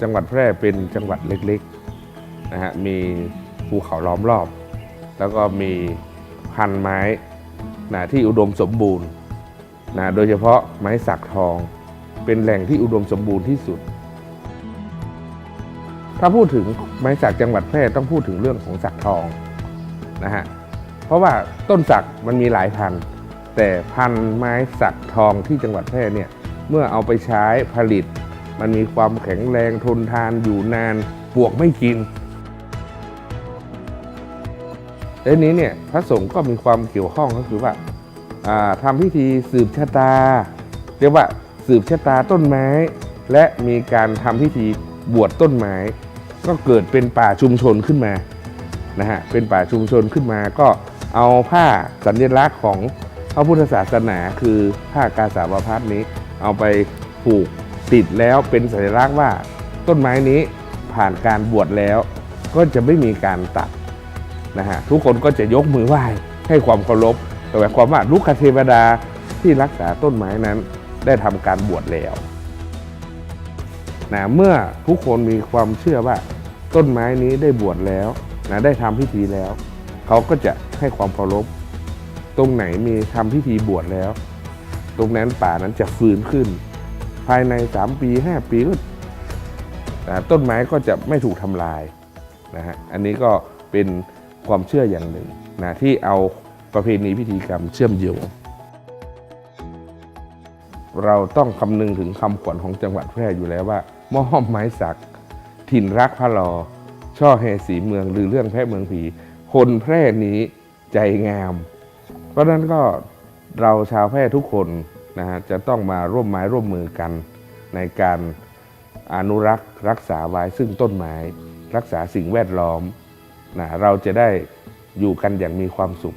จังหวัดแพร่เป็นจังหวัดเล็กๆนะฮะมีภูเขาล้อมรอบ แล้วก็มีพันไม้นะที่อุดมสมบูรณ์นะโดยเฉพาะไม้สักทอง เป็นแหล่งที่อุดมสมบูรณ์ที่สุด ถ้าพูดถึงไม้สักจังหวัดแพร่ต้องพูดถึงเรื่องของสักทองนะฮะเพราะว่าต้นสักมันมีหลายพัน แต่พันไม้สักทองที่จังหวัดแพร่เนี่ยเมื่อเอาไปใช้ผลิต มันมีความแข็งแรงทนทานอยู่นานปวกไม่กินและนี้เนี่ยพระสงฆ์ก็มีความเกี่ยวข้องก็คือว่าอ่าทำพิธีสืบชะตา เรียกว่าสืบชะตาต้นไม้ และมีการทำพิธีบวชต้นไม้ ก็เกิดเป็นป่าชุมชนขึ้นมานะฮะเป็นป่าชุมชนขึ้นมา ก็เอาผ้าสัญลักษณ์ของพระพุทธศาสนาคือผ้ากาสาวพัดนี้ เอาไปผูก ติดแล้วเป็นสัญลักษณ์ว่า ต้นไม้นี้ผ่านการบวชแล้ว ก็จะไม่มีการตัดนะฮะทุกคนก็จะยกมือไหว้ให้ความเคารพแต่หมายความว่าลูกคเทวดาที่รักษาต้นไม้นั้นได้ทำการบวชแล้วนะเมื่อทุกคนมีความเชื่อว่าต้นไม้นี้ได้บวชแล้วนะได้ทำพิธีแล้ว เขาก็จะให้ความเคารพตรงไหนมีทำพิธีบวชแล้ว ตรงนั้นป่านั้นจะฟื้นขึ้น ภายใน 3 ปี 5 ปีก็ต้นไม้ก็จะไม่ถูกทำลายนะฮะอันนี้ก็เป็นความเชื่ออย่างหนึ่งนะที่เอาประเพณีพิธีกรรมเชื่อมโยง เราต้องคำนึงถึงคำขวัญของจังหวัดแพร่อยู่แล้วว่าม่อมไม้สัก ถิ่นรักพระลอช่อแห่สีเมืองหรือเรื่องแพร่เมืองผี คนแพร่นี้ใจงาม เพราะนั้นก็เราชาวแพร่ทุกคน นะฮะจะต้องมาร่วมไม้ร่วมมือกัน ในการอนุรักษ์รักษาไว้ซึ่งต้นไม้ รักษาสิ่งแวดล้อมนะเราจะได้อยู่กันอย่างมีความสุข